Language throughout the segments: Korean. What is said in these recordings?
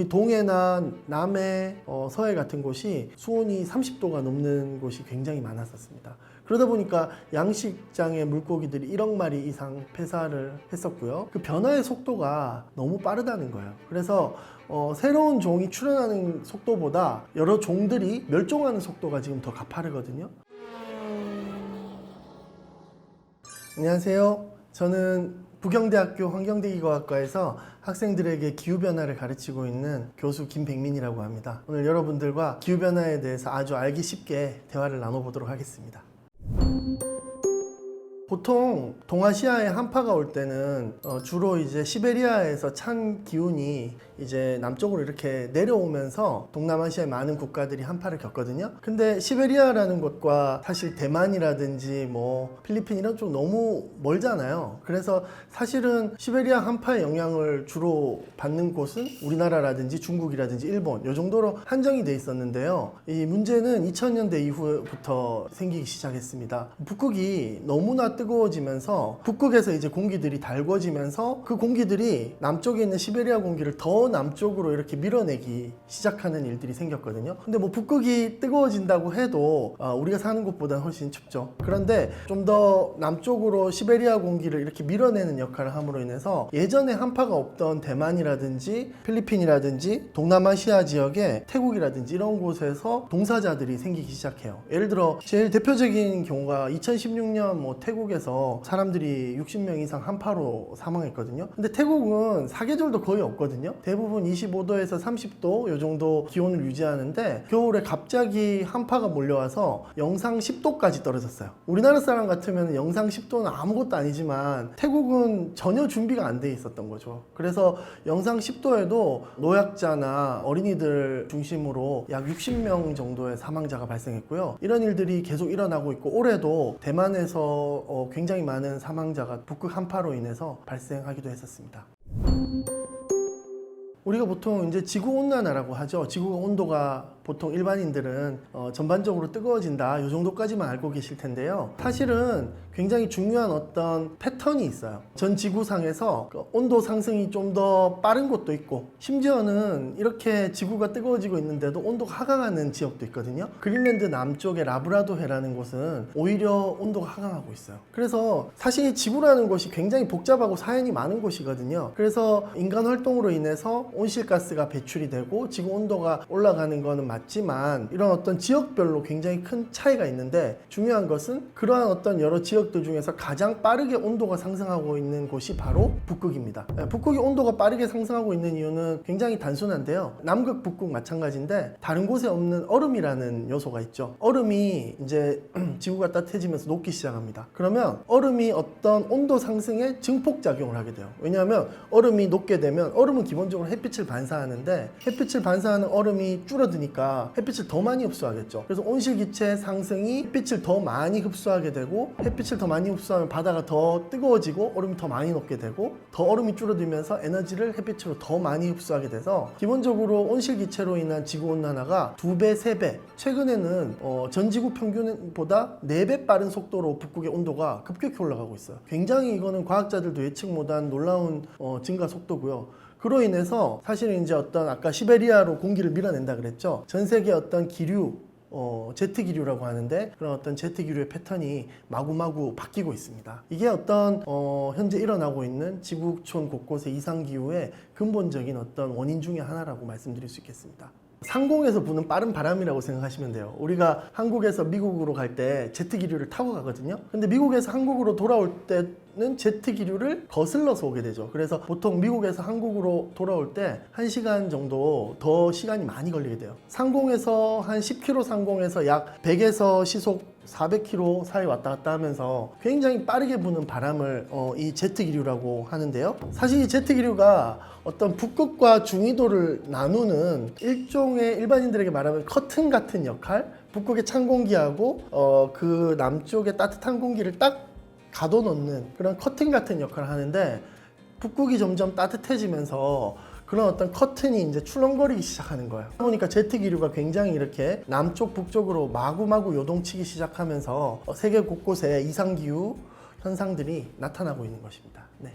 우리 동해나 남해, 어, 서해 같은 곳이 수온이 30도가 넘는 곳이 굉장히 많았었습니다. 그러다 보니까 양식장의 물고기들이 1억 마리 이상 폐사를 했었고요. 그 변화의 속도가 너무 빠르다는 거예요. 그래서 어, 새로운 종이 출현하는 속도보다 여러 종들이 멸종하는 속도가 지금 더 가파르거든요. 안녕하세요. 저는 부경대학교 환경대기과학과에서 학생들에게 기후변화를 가르치고 있는 교수 김백민이라고 합니다. 오늘 여러분들과 기후변화에 대해서 아주 알기 쉽게 대화를 나눠보도록 하겠습니다. 보통 동아시아에 한파가 올 때는 어, 주로 이제 시베리아에서 찬 기운이 이제 남쪽으로 이렇게 내려오면서 동남아시아의 많은 국가들이 한파를 겪거든요. 근데 시베리아라는 곳과 사실 대만이라든지 뭐 필리핀 이런 쪽 너무 멀잖아요. 그래서 사실은 시베리아 한파의 영향을 주로 받는 곳은 우리나라라든지 중국이라든지 일본 요 정도로 한정이 돼 있었는데요. 이 문제는 2000년대 이후부터 생기기 시작했습니다. 북극이 너무나 뜨거워지면서 북극에서 이제 공기들이 달궈지면서 그 공기들이 남쪽에 있는 시베리아 공기를 더 남쪽으로 이렇게 밀어내기 시작하는 일들이 생겼거든요. 근데 뭐 북극이 뜨거워진다고 해도 어, 우리가 사는 곳보다는 훨씬 춥죠. 그런데 좀 더 남쪽으로 시베리아 공기를 이렇게 밀어내는 역할을 함으로 인해서 예전에 한파가 없던 대만이라든지 필리핀이라든지 동남아시아 지역에 태국이라든지 이런 곳에서 동사자들이 생기기 시작해요. 예를 들어 제일 대표적인 경우가 2016년 뭐 태국 에서 사람들이 60명 이상 한파로 사망했거든요. 근데 태국은 사계절도 거의 없거든요. 대부분 25도에서 30도 요 정도 기온을 유지하는데 겨울에 갑자기 한파가 몰려와서 영상 10도까지 떨어졌어요. 우리나라 사람 같으면 영상 10도는 아무것도 아니지만 태국은 전혀 준비가 안 돼 있었던 거죠. 그래서 영상 10도에도 노약자나 어린이들 중심으로 약 60명 정도의 사망자가 발생했고요. 이런 일들이 계속 일어나고 있고 올해도 대만에서 어, 굉장히 많은 사망자가 북극 한파로 인해서 발생하기도 했었습니다. 우리가 보통 이제 지구 온난화라고 하죠. 지구가 온도가 보통 일반인들은 어, 전반적으로 뜨거워진다. 이 정도까지만 알고 계실 텐데요. 사실은 굉장히 중요한 어떤 패턴이 있어요. 전 지구상에서 그 온도 상승이 좀 더 빠른 곳도 있고, 심지어는 이렇게 지구가 뜨거워지고 있는데도 온도가 하강하는 지역도 있거든요. 그린랜드 남쪽의 라브라도해라는 곳은 오히려 온도가 하강하고 있어요. 그래서 사실 이 지구라는 곳이 굉장히 복잡하고 사연이 많은 곳이거든요. 그래서 인간 활동으로 인해서 온실가스가 배출이 되고 지구 온도가 올라가는 거는 맞지만 이런 어떤 지역별로 굉장히 큰 차이가 있는데 중요한 것은 그러한 어떤 여러 지역들 중에서 가장 빠르게 온도가 상승하고 있는 곳이 바로 북극입니다. 네, 북극이 온도가 빠르게 상승하고 있는 이유는 굉장히 단순한데요. 남극, 북극 마찬가지인데 다른 곳에 없는 얼음이라는 요소가 있죠. 얼음이 이제 지구가 따뜻해지면서 녹기 시작합니다. 그러면 얼음이 어떤 온도 상승에 증폭 작용을 하게 돼요. 왜냐하면 얼음이 녹게 되면 얼음은 기본적으로 햇빛을 반사하는데 햇빛을 반사하는 얼음이 줄어드니까 햇빛을 더 많이 흡수하겠죠. 그래서 온실기체 상승이 햇빛을 더 많이 흡수하게 되고 햇빛을 더 많이 흡수하면 바다가 더 뜨거워지고 얼음이 더 많이 녹게 되고 더 얼음이 줄어들면서 에너지를 햇빛으로 더 많이 흡수하게 돼서 기본적으로 온실기체로 인한 지구온난화가 두 배, 세 배. 최근에는 어, 전 지구 평균보다 네 배 빠른 속도로 북극의 온도가 급격히 올라가고 있어요. 굉장히 이거는 과학자들도 예측 못한 놀라운 어, 증가 속도고요. 그로 인해서 사실은 이제 어떤 아까 시베리아로 공기를 밀어낸다 그랬죠. 전 세계 어떤 기류 어, 제트 기류라고 하는데 그런 어떤 제트 기류의 패턴이 마구마구 바뀌고 있습니다. 이게 어떤 어, 현재 일어나고 있는 지구촌 곳곳의 이상 기후의 근본적인 어떤 원인 중의 하나라고 말씀드릴 수 있겠습니다. 상공에서 부는 빠른 바람이라고 생각하시면 돼요. 우리가 한국에서 미국으로 갈 때 제트 기류를 타고 가거든요. 근데 미국에서 한국으로 돌아올 때는 제트 기류를 거슬러서 오게 되죠. 그래서 보통 미국에서 한국으로 돌아올 때 1시간 정도 더 시간이 많이 걸리게 돼요. 상공에서 한 10km 상공에서 약 100에서 시속 400km 사이 왔다 갔다 하면서 굉장히 빠르게 부는 바람을 어, 이 제트 기류라고 하는데요. 사실 이 제트 기류가 어떤 북극과 중위도를 나누는 일종의 일반인들에게 말하면 커튼 같은 역할, 북극의 찬 공기하고 어, 그 남쪽의 따뜻한 공기를 딱 가둬놓는 그런 커튼 같은 역할을 하는데 북극이 점점 따뜻해지면서 그런 어떤 커튼이 이제 출렁거리기 시작하는 거예요. 그러니까 제트 기류가 굉장히 이렇게 남쪽 북쪽으로 마구마구 요동치기 시작하면서 어, 세계 곳곳에 이상 기후 현상들이 나타나고 있는 것입니다. 네.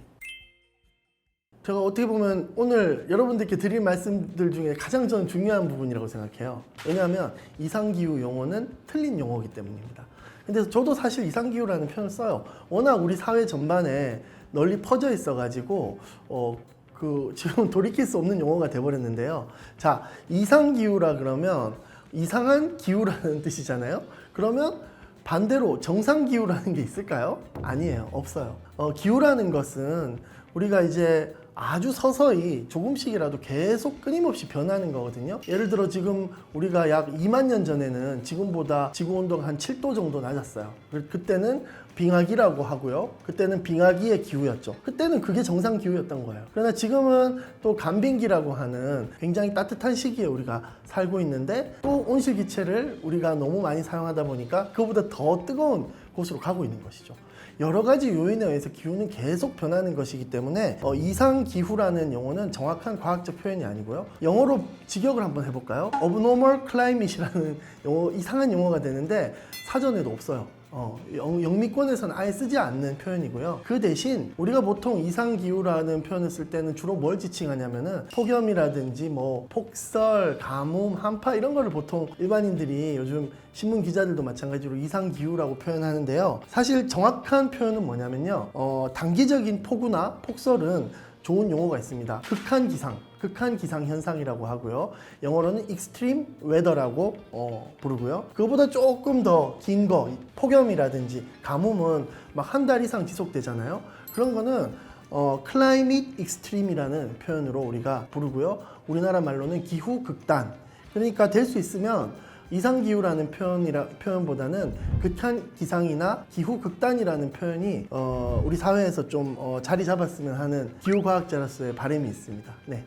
제가 어떻게 보면 오늘 여러분들께 드릴 말씀들 중에 가장 저는 중요한 부분이라고 생각해요. 왜냐하면 이상기후 용어는 틀린 용어이기 때문입니다. 근데 저도 사실 이상기후라는 표현을 써요. 워낙 우리 사회 전반에 널리 퍼져 있어가지고 어, 그 지금 돌이킬 수 없는 용어가 돼버렸는데요. 자, 이상 기후라 그러면 이상한 기후라는 뜻이잖아요. 그러면 반대로 정상 기후라는 게 있을까요? 아니에요. 없어요. 어, 기후라는 것은 우리가 이제 아주 서서히 조금씩이라도 계속 끊임없이 변하는 거거든요. 예를 들어 지금 우리가 약 2만 년 전에는 지금보다 지구 온도가 한 7도 정도 낮았어요. 그- 그때는 빙하기라고 하고요. 그때는 빙하기의 기후였죠. 그때는 그게 정상 기후였던 거예요. 그러나 지금은 또 간빙기라고 하는 굉장히 따뜻한 시기에 우리가 살고 있는데 또 온실기체를 우리가 너무 많이 사용하다 보니까 그보다 더 뜨거운 곳으로 가고 있는 것이죠. 여러 가지 요인에 의해서 기후는 계속 변하는 것이기 때문에 어, 이상 기후라는 용어는 정확한 과학적 표현이 아니고요. 영어로 직역을 한번 해볼까요? abnormal climate이라는 용어, 이상한 용어가 되는데 사전에도 없어요. 어, 영, 영미권에서는 아예 쓰지 않는 표현이고요. 그 대신 우리가 보통 이상 기후라는 표현을 쓸 때는 주로 뭘 지칭하냐면은 폭염이라든지 뭐 폭설, 가뭄, 한파 이런 거를 보통 일반인들이 요즘 신문 기자들도 마찬가지로 이상 기후라고 표현하는데요. 사실 정확한 표현은 뭐냐면요. 어, 단기적인 폭우나 폭설은 좋은 용어가 있습니다. 극한 기상, 극한 기상 현상이라고 하고요. 영어로는 extreme weather라고 어, 부르고요. 그거보다 조금 더 긴 거, 폭염이라든지 가뭄은 막 한 달 이상 지속되잖아요. 그런 거는 어, climate extreme이라는 표현으로 우리가 부르고요. 우리나라 말로는 기후 극단. 그러니까 될 수 있으면 이상 기후라는 표현이라 표현보다는 극한 기상이나 기후 극단이라는 표현이 어, 우리 사회에서 좀 어, 자리 잡았으면 하는 기후 과학자로서의 바람이 있습니다. 네.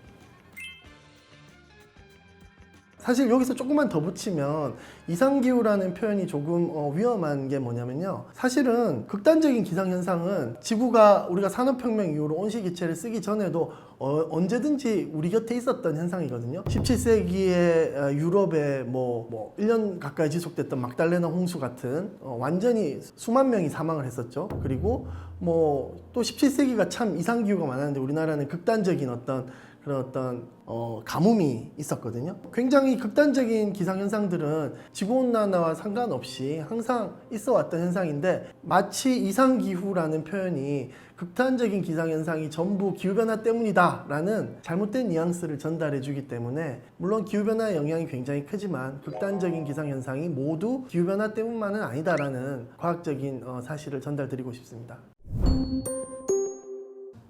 사실 여기서 조금만 더 붙이면 이상기후라는 표현이 조금 어, 위험한 게 뭐냐면요. 사실은 극단적인 기상현상은 지구가 우리가 산업혁명 이후로 온실기체를 쓰기 전에도 어, 언제든지 우리 곁에 있었던 현상이거든요. 17세기에 유럽에 뭐, 뭐 1년 가까이 지속됐던 막달레나 홍수 같은 어, 완전히 수만 명이 사망을 했었죠. 그리고 뭐 또 17세기가 참 이상기후가 많았는데 우리나라는 극단적인 어떤 그런 어떤 어, 가뭄이 있었거든요. 굉장히 극단적인 기상 현상들은 지구 온난화와 상관없이 항상 있어 왔던 현상인데 마치 이상 기후라는 표현이 극단적인 기상 현상이 전부 기후 변화 때문이다라는 잘못된 뉘앙스를 전달해 주기 때문에 물론 기후 변화의 영향이 굉장히 크지만 극단적인 기상 현상이 모두 기후 변화 때문만은 아니다라는 과학적인 어, 사실을 전달드리고 싶습니다.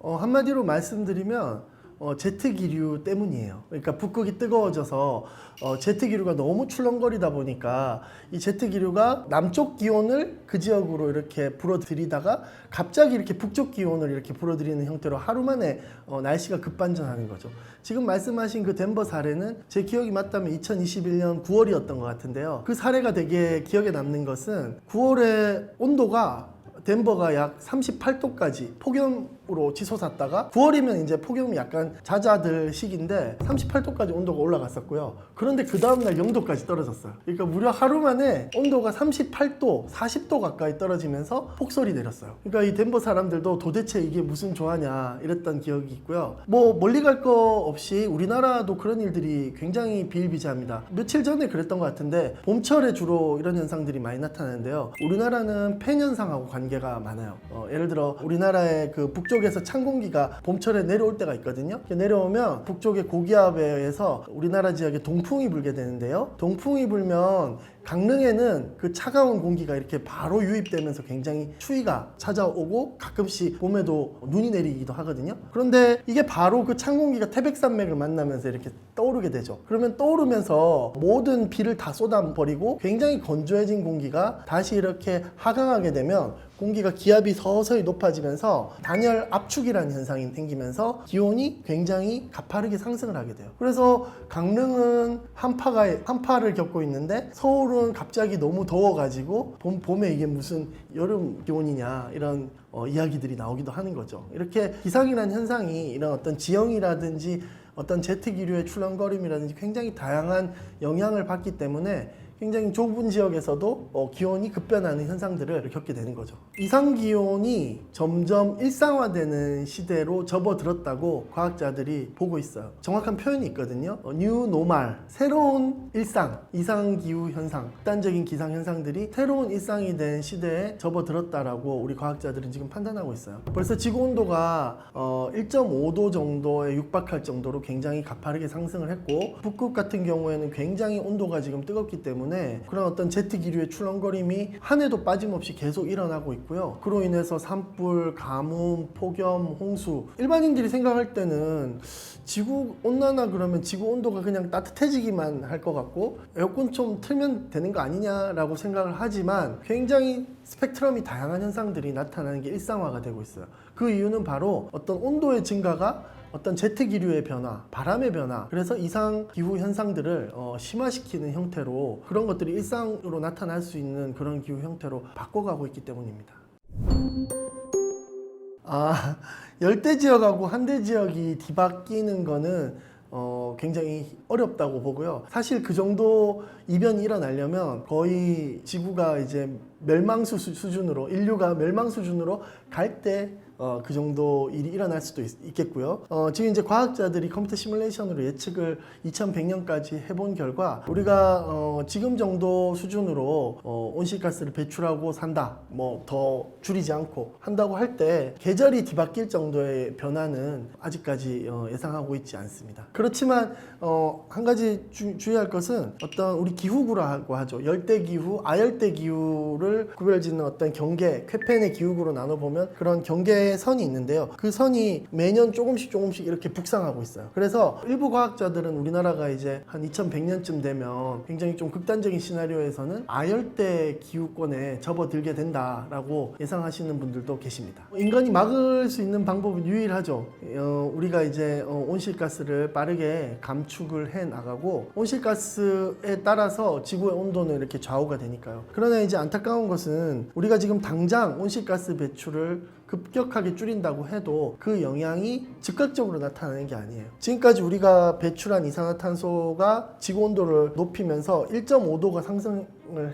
어, 한마디로 말씀드리면 어, 제트 기류 때문이에요. 그러니까 북극이 뜨거워져서 어, 제트 기류가 너무 출렁거리다 보니까 이 제트 기류가 남쪽 기온을 그 지역으로 이렇게 불어들이다가 갑자기 이렇게 북쪽 기온을 이렇게 불어들이는 형태로 하루 만에 어, 날씨가 급반전하는 거죠. 지금 말씀하신 그 덴버 사례는 제 기억이 맞다면 2021년 9월이었던 것 같은데요. 그 사례가 되게 기억에 남는 것은 9월에 온도가 덴버가 약 38도까지 폭염 으로 치솟았다가 9월이면 이제 폭염이 약간 잦아들 시기인데 38도까지 온도가 올라갔었고요. 그런데 그 다음날 0도까지 떨어졌어요. 그러니까 무려 하루 만에 온도가 38도, 40도 가까이 떨어지면서 폭설이 내렸어요. 그러니까 이 덴버 사람들도 도대체 이게 무슨 조화냐 이랬던 기억이 있고요. 뭐 멀리 갈 거 없이 우리나라도 그런 일들이 굉장히 비일비재합니다. 며칠 전에 그랬던 것 같은데 봄철에 주로 이런 현상들이 많이 나타나는데요. 우리나라는 팬 현상하고 관계가 많아요. 어, 예를 들어 우리나라의 그 북쪽 에서 찬 공기가 봄철에 내려올 때가 있거든요. 내려오면 북쪽의 고기압에 의해서 우리나라 지역에 동풍이 불게 되는데요. 동풍이 불면 강릉에는 그 차가운 공기가 이렇게 바로 유입되면서 굉장히 추위가 찾아오고 가끔씩 봄에도 눈이 내리기도 하거든요. 그런데 이게 바로 그 찬 공기가 태백산맥을 만나면서 이렇게 떠오르게 되죠. 그러면 떠오르면서 모든 비를 다 쏟아버리고 굉장히 건조해진 공기가 다시 이렇게 하강하게 되면 공기가 기압이 서서히 높아지면서 단열 압축이라는 현상이 생기면서 기온이 굉장히 가파르게 상승을 하게 돼요. 그래서 강릉은 한파가 한파를 겪고 있는데 서울은 갑자기 너무 더워가지고 봄 봄에 이게 무슨 여름 기온이냐 이런 어, 이야기들이 나오기도 하는 거죠. 이렇게 기상이라는 현상이 이런 어떤 지형이라든지 어떤 제트 기류의 출렁거림이라든지 굉장히 다양한 영향을 받기 때문에 굉장히 좁은 지역에서도 어, 기온이 급변하는 현상들을 겪게 되는 거죠. 이상 기온이 점점 일상화되는 시대로 접어들었다고 과학자들이 보고 있어요. 정확한 표현이 있거든요. 뉴 노말, 새로운 일상, 이상 기후 현상, 극단적인 기상 현상들이 새로운 일상이 된 시대에 접어들었다라고 우리 과학자들은 지금 판단하고 있어요. 벌써 지구 온도가 어, 1.5도 정도에 육박할 정도로 굉장히 가파르게 상승을 했고 북극 같은 경우에는 굉장히 온도가 지금 뜨겁기 때문에 그런 어떤 제트 기류의 출렁거림이 한 해도 빠짐없이 계속 일어나고 있고요. 그로 인해서 산불, 가뭄, 폭염, 홍수 일반인들이 생각할 때는 지구 온난화 그러면 지구 온도가 그냥 따뜻해지기만 할 것 같고 에어컨 좀 틀면 되는 거 아니냐라고 생각을 하지만 굉장히 스펙트럼이 다양한 현상들이 나타나는 게 일상화가 되고 있어요. 그 이유는 바로 어떤 온도의 증가가 어떤 제트 기류의 변화, 바람의 변화, 그래서 이상 기후 현상들을 어, 심화시키는 형태로 그런 것들이 일상으로 나타날 수 있는 그런 기후 형태로 바꿔가고 있기 때문입니다. 아, 열대 지역하고 한대 지역이 뒤바뀌는 거는 어, 굉장히 어렵다고 보고요. 사실 그 정도 이변이 일어나려면 거의 지구가 이제 멸망 수- 수준으로 인류가 멸망 수준으로 갈때 어, 그 정도 일이 일어날 수도 있, 겠고요 어, 지금 이제 과학자들이 컴퓨터 시뮬레이션으로 예측을 2100년까지 해본 결과 우리가 어, 지금 정도 수준으로 어, 온실가스를 배출하고 산다, 뭐 더 줄이지 않고 한다고 할 때 계절이 뒤바뀔 정도의 변화는 아직까지 어, 예상하고 있지 않습니다. 그렇지만 어, 한 가지 주, 주의할 것은 어떤 우리 기후구라고 하죠. 열대 기후, 아열대 기후를 구별짓는 어떤 경계, 쾌펜의 기후구로 나눠보면 그런 경계 의 선이 있는데요. 그 선이 매년 조금씩 조금씩 이렇게 북상하고 있어요. 그래서 일부 과학자들은 우리나라가 이제 한 2100년쯤 되면 굉장히 좀 극단적인 시나리오에서는 아열대 기후권에 접어들게 된다라고 예상하시는 분들도 계십니다. 인간이 막을 수 있는 방법은 유일하죠. 어, 우리가 이제 어, 온실가스를 빠르게 감축을 해 나가고 온실가스에 따라서 지구의 온도는 이렇게 좌우가 되니까요. 그러나 이제 안타까운 것은 우리가 지금 당장 온실가스 배출을 급격하게 줄인다고 해도 그 영향이 즉각적으로 나타나는 게 아니에요. 지금까지 우리가 배출한 이산화탄소가 지구 온도를 높이면서 1.5도가 상승을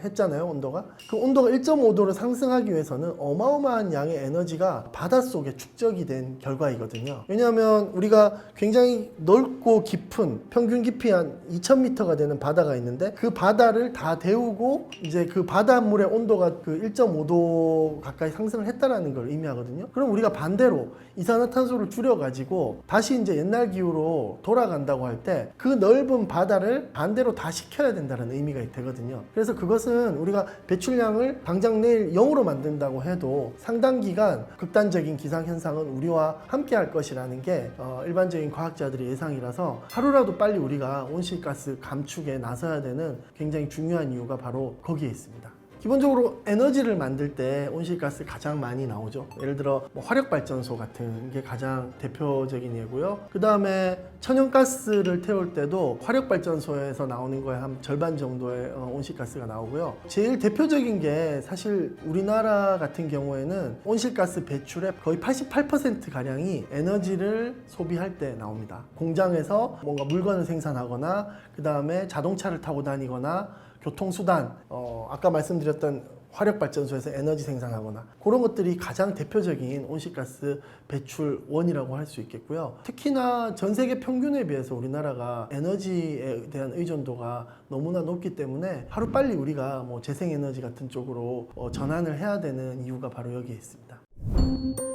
했잖아요, 온도가. 그 온도가 1.5도를 상승하기 위해서는 어마어마한 양의 에너지가 바닷속에 축적이 된 결과이거든요. 왜냐하면 우리가 굉장히 넓고 깊은 평균 깊이 한 2,000m가 되는 바다가 있는데 그 바다를 다 데우고 이제 그 바닷물의 온도가 그 1.5도 가까이 상승을 했다라는 걸 의미하거든요. 그럼 우리가 반대로 이산화탄소를 줄여가지고 다시 이제 옛날 기후로 돌아간다고 할 때 그 넓은 바다를 반대로 다 식혀야 된다는 의미가 되거든요. 그래서 그 것은 우리가 배출량을 당장 내일 0으로 만든다고 해도 상당 기간 극단적인 기상 현상은 우리와 함께 할 것이라는 게 어, 일반적인 과학자들의 예상이라서 하루라도 빨리 우리가 온실가스 감축에 나서야 되는 굉장히 중요한 이유가 바로 거기에 있습니다. 기본적으로 에너지를 만들 때 온실가스 가장 많이 나오죠. 예를 들어 뭐 화력발전소 같은 게 가장 대표적인 예고요. 그 다음에 천연가스를 태울 때도 화력발전소에서 나오는 거에 한 절반 정도의 어, 온실가스가 나오고요. 제일 대표적인 게 사실 우리나라 같은 경우에는 온실가스 배출의 거의 88% 가량이 에너지를 소비할 때 나옵니다. 공장에서 뭔가 물건을 생산하거나 그 다음에 자동차를 타고 다니거나 교통수단, 어, 아까 말씀드렸던 화력발전소에서 에너지 생산하거나 그런 것들이 가장 대표적인 온실가스 배출원이라고 할 수 있겠고요. 특히나 전 세계 평균에 비해서 우리나라가 에너지에 대한 의존도가 너무나 높기 때문에 하루빨리 우리가 뭐 재생에너지 같은 쪽으로 어, 전환을 해야 되는 이유가 바로 여기에 있습니다.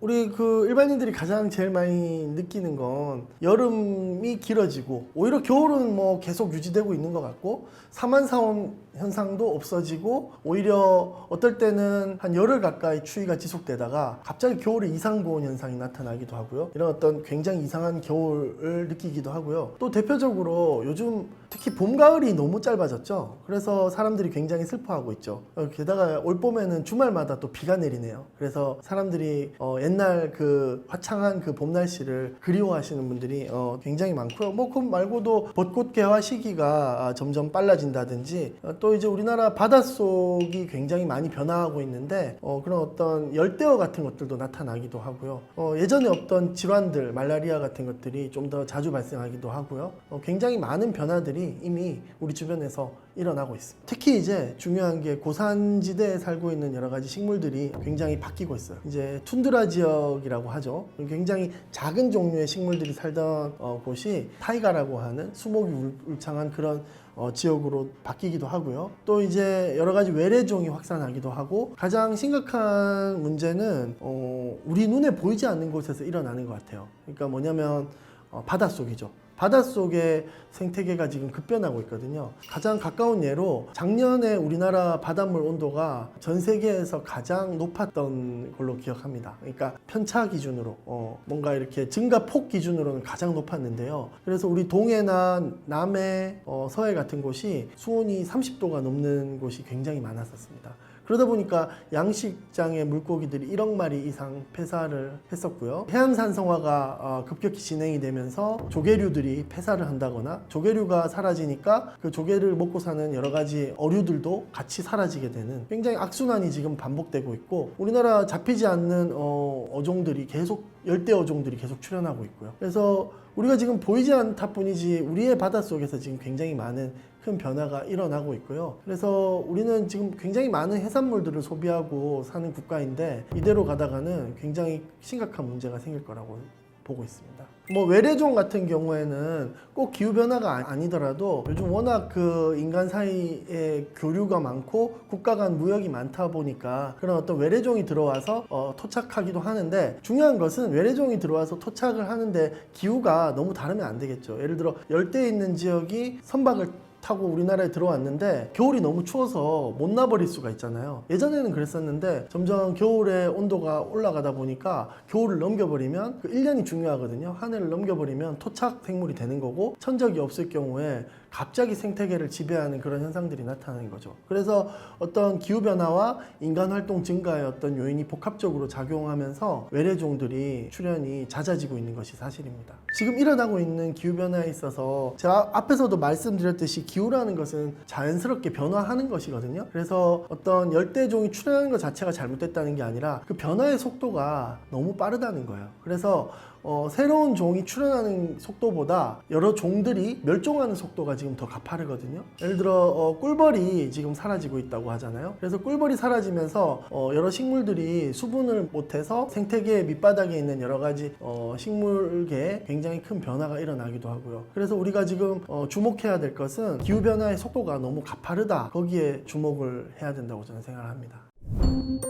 우리 그 일반인들이 가장 제일 많이 느끼는 건 여름이 길어지고 오히려 겨울은 뭐 계속 유지되고 있는 것 같고 사만사온 현상도 없어지고 오히려 어떨 때는 한 열흘 가까이 추위가 지속되다가 갑자기 겨울에 이상 고온 현상이 나타나기도 하고요. 이런 어떤 굉장히 이상한 겨울을 느끼기도 하고요. 또 대표적으로 요즘 특히 봄 가을이 너무 짧아졌죠. 그래서 사람들이 굉장히 슬퍼하고 있죠. 어, 게다가 올 봄에는 주말마다 또 비가 내리네요. 그래서 사람들이 어, 옛날 그 화창한 그 봄 날씨를 그리워하시는 분들이 어, 굉장히 많고요. 뭐 그 말고도 벚꽃 개화 시기가 아, 점점 빨라진다든지 어, 또 이제 우리나라 바닷속이 굉장히 많이 변화하고 있는데 어, 그런 어떤 열대어 같은 것들도 나타나기도 하고요. 어, 예전에 없던 질환들, 말라리아 같은 것들이 좀 더 자주 발생하기도 하고요. 어, 굉장히 많은 변화들이 이미 우리 주변에서 일어나고 있습니다. 특히 이제 중요한 게 고산지대에 살고 있는 여러 가지 식물들이 굉장히 바뀌고 있어요. 이제 툰드라 지역이라고 하죠. 굉장히 작은 종류의 식물들이 살던 어, 곳이 타이가라고 하는 수목이 울- 울창한 그런 어, 지역으로 바뀌기도 하고요. 또 이제 여러 가지 외래종이 확산하기도 하고 가장 심각한 문제는 어, 우리 눈에 보이지 않는 곳에서 일어나는 것 같아요. 그러니까 뭐냐면 어, 바닷속이죠. 바닷속의 생태계가 지금 급변하고 있거든요. 가장 가까운 예로 작년에 우리나라 바닷물 온도가 전 세계에서 가장 높았던 걸로 기억합니다. 그러니까 편차 기준으로 어, 뭔가 이렇게 증가폭 기준으로는 가장 높았는데요. 그래서 우리 동해나 남해, 어, 서해 같은 곳이 수온이 30도가 넘는 곳이 굉장히 많았었습니다. 그러다 보니까 양식장의 물고기들이 1억 마리 이상 폐사를 했었고요. 해양산성화가 어, 급격히 진행이 되면서 조개류들이 폐사를 한다거나 조개류가 사라지니까 그 조개를 먹고 사는 여러 가지 어류들도 같이 사라지게 되는 굉장히 악순환이 지금 반복되고 있고 우리나라 잡히지 않는 어, 어종들이 계속 열대 어종들이 계속 출현하고 있고요. 그래서 우리가 지금 보이지 않다 뿐이지 우리의 바닷속에서 지금 굉장히 많은 큰 변화가 일어나고 있고요. 그래서 우리는 지금 굉장히 많은 해산물들을 소비하고 사는 국가인데 이대로 가다가는 굉장히 심각한 문제가 생길 거라고 보고 있습니다. 뭐 외래종 같은 경우에는 꼭 기후 변화가 아- 아니더라도 요즘 워낙 그 인간 사이에 교류가 많고 국가 간 무역이 많다 보니까 그런 어떤 외래종이 들어와서 어, 토착하기도 하는데 중요한 것은 외래종이 들어와서 토착을 하는데 기후가 너무 다르면 안 되겠죠. 예를 들어 열대에 있는 지역이 선박을 타고 우리나라에 들어왔는데 겨울이 너무 추워서 못 나버릴 수가 있잖아요. 예전에는 그랬었는데 점점 겨울에 온도가 올라가다 보니까 겨울을 넘겨버리면 그 1년이 중요하거든요. 한 해를 넘겨버리면 토착 생물이 되는 거고 천적이 없을 경우에 갑자기 생태계를 지배하는 그런 현상들이 나타나는 거죠. 그래서 어떤 기후변화와 인간 활동 증가의 어떤 요인이 복합적으로 작용하면서 외래종들이 출현이 잦아지고 있는 것이 사실입니다. 지금 일어나고 있는 기후변화에 있어서 제가 앞에서도 말씀드렸듯이 기후라는 것은 자연스럽게 변화하는 것이거든요. 그래서 어떤 열대종이 출현하는 것 자체가 잘못됐다는 게 아니라 그 변화의 속도가 너무 빠르다는 거예요. 그래서 어, 새로운 종이 출현하는 속도보다 여러 종들이 멸종하는 속도가 지금 더 가파르거든요. 예를 들어 어, 꿀벌이 지금 사라지고 있다고 하잖아요. 그래서 꿀벌이 사라지면서 어, 여러 식물들이 수분을 못해서 생태계 밑바닥에 있는 여러 가지 어, 식물계에 굉장히 큰 변화가 일어나기도 하고요. 그래서 우리가 지금 어, 주목해야 될 것은 기후 변화의 속도가 너무 가파르다. 거기에 주목을 해야 된다고 저는 생각합니다.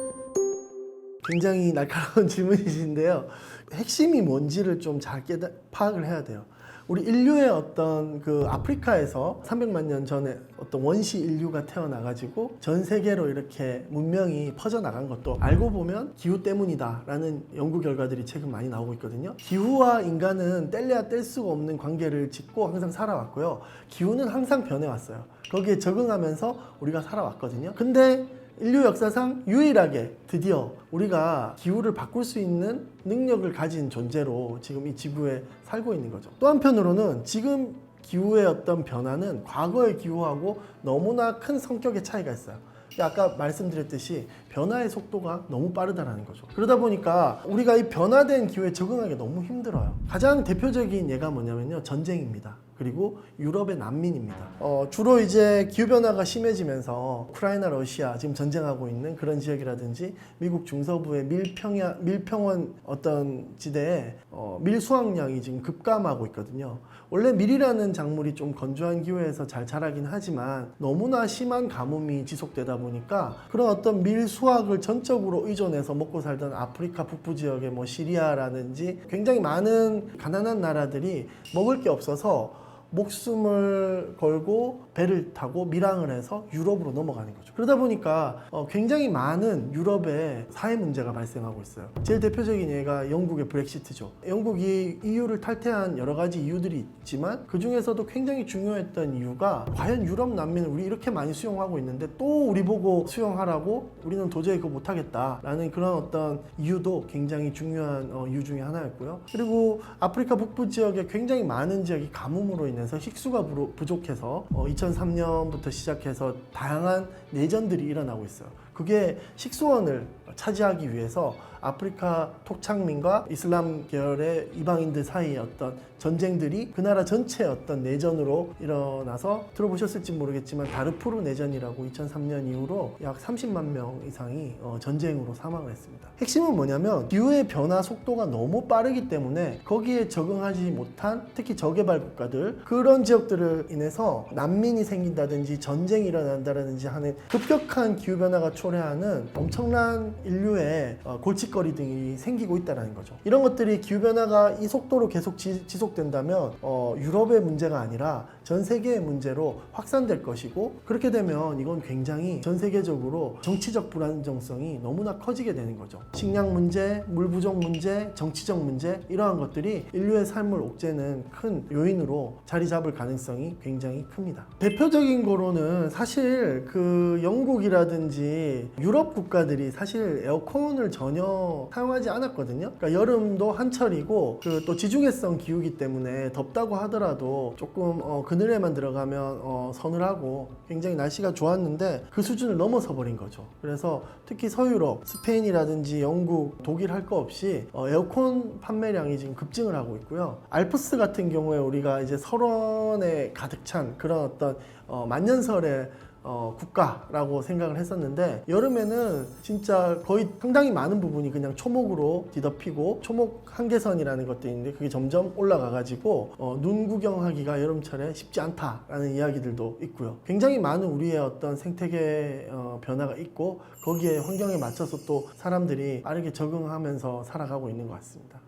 굉장히 날카로운 질문이신데요. 핵심이 뭔지를 좀 잘 파악을 해야 돼요. 우리 인류의 어떤 그 아프리카에서 300만 년 전에 어떤 원시 인류가 태어나가지고 전 세계로 이렇게 문명이 퍼져나간 것도 알고 보면 기후 때문이다라는 연구 결과들이 최근 많이 나오고 있거든요. 기후와 인간은 뗄래야 뗄 수가 없는 관계를 짓고 항상 살아왔고요. 기후는 항상 변해왔어요. 거기에 적응하면서 우리가 살아왔거든요. 근데 인류 역사상 유일하게 드디어 우리가 기후를 바꿀 수 있는 능력을 가진 존재로 지금 이 지구에 살고 있는 거죠. 또 한편으로는 지금 기후의 어떤 변화는 과거의 기후하고 너무나 큰 성격의 차이가 있어요. 아까 말씀드렸듯이 변화의 속도가 너무 빠르다라는 거죠. 그러다 보니까 우리가 이 변화된 기후에 적응하기 너무 힘들어요. 가장 대표적인 예가 뭐냐면요. 전쟁입니다. 그리고 유럽의 난민입니다. 어, 주로 이제 기후변화가 심해지면서 우크라이나, 러시아 지금 전쟁하고 있는 그런 지역이라든지 미국 중서부의 밀평야, 밀평원 어떤 지대에 어, 밀 수확량이 지금 급감하고 있거든요. 원래 밀이라는 작물이 좀 건조한 기후에서 잘 자라긴 하지만 너무나 심한 가뭄이 지속되다 보니까 그런 어떤 밀 수확을 전적으로 의존해서 먹고 살던 아프리카 북부 지역의 뭐 시리아라든지 굉장히 많은 가난한 나라들이 먹을 게 없어서 목숨을 걸고 배를 타고 밀항을 해서 유럽으로 넘어가는 거죠. 그러다 보니까 어, 굉장히 많은 유럽의 사회 문제가 발생하고 있어요. 제일 대표적인 예가 영국의 브렉시트죠. 영국이 EU를 탈퇴한 여러 가지 이유들이 있지만 그 중에서도 굉장히 중요했던 이유가 과연 유럽 난민을 우리 이렇게 많이 수용하고 있는데 또 우리 보고 수용하라고 우리는 도저히 그거 못하겠다라는 그런 어떤 이유도 굉장히 중요한 어, 이유 중에 하나였고요. 그리고 아프리카 북부 지역에 굉장히 많은 지역이 가뭄으로 인해 서 식수가 부로- 부족해서 2003년부터 시작해서 다양한 내전들이 일어나고 있어요. 그게 식수원을 차지하기 위해서 아프리카 토착민과 이슬람 계열의 이방인들 사이의 어떤 전쟁들이 그 나라 전체의 어떤 내전으로 일어나서 들어보셨을지 모르겠지만 다르푸르 내전이라고 2003년 이후로 약 30만 명 이상이 어, 전쟁으로 사망을 했습니다. 핵심은 뭐냐면 기후의 변화 속도가 너무 빠르기 때문에 거기에 적응하지 못한 특히 저개발 국가들 그런 지역들을 인해서 난민이 생긴다든지 전쟁이 일어난다든지 하는 급격한 기후 변화가 초래하는 엄청난 인류의 어, 골칫 거리 등이 생기고 있다는 거죠. 이런 것들이 기후 변화가 이 속도로 계속 지, 속된다면 유럽의 문제가 아니라 전 세계의 문제로 확산될 것이고 그렇게 되면 이건 굉장히 전 세계적으로 정치적 불안정성이 너무나 커지게 되는 거죠. 식량 문제, 물 부족 문제, 정치적 문제 이러한 것들이 인류의 삶을 옥죄는 큰 요인으로 자리 잡을 가능성이 굉장히 큽니다. 대표적인 거로는 사실 그 영국이라든지 유럽 국가들이 사실 에어컨을 전혀 사용하지 않았거든요. 그러니까 여름도 한철이고 그 또 지중해성 기후기 때문에 덥다고 하더라도 조금 어, 그늘에만 들어가면 어, 서늘하고 굉장히 날씨가 좋았는데 그 수준을 넘어서 버린 거죠. 그래서 특히 서유럽, 스페인이라든지 영국, 독일 할 거 없이 어, 에어컨 판매량이 지금 급증을 하고 있고요. 알프스 같은 경우에 우리가 이제 설원에 가득 찬 그런 어떤 어, 만년설의 어, 국가라고 생각을 했었는데 여름에는 진짜 거의 상당히 많은 부분이 그냥 초목으로 뒤덮이고 초목 한계선이라는 것도 있는데 그게 점점 올라가 가지고 어, 눈 구경하기가 여름철에 쉽지 않다라는 이야기들도 있고요. 굉장히 많은 우리의 어떤 생태계 어, 변화가 있고 거기에 환경에 맞춰서 또 사람들이 빠르게 적응하면서 살아가고 있는 것 같습니다.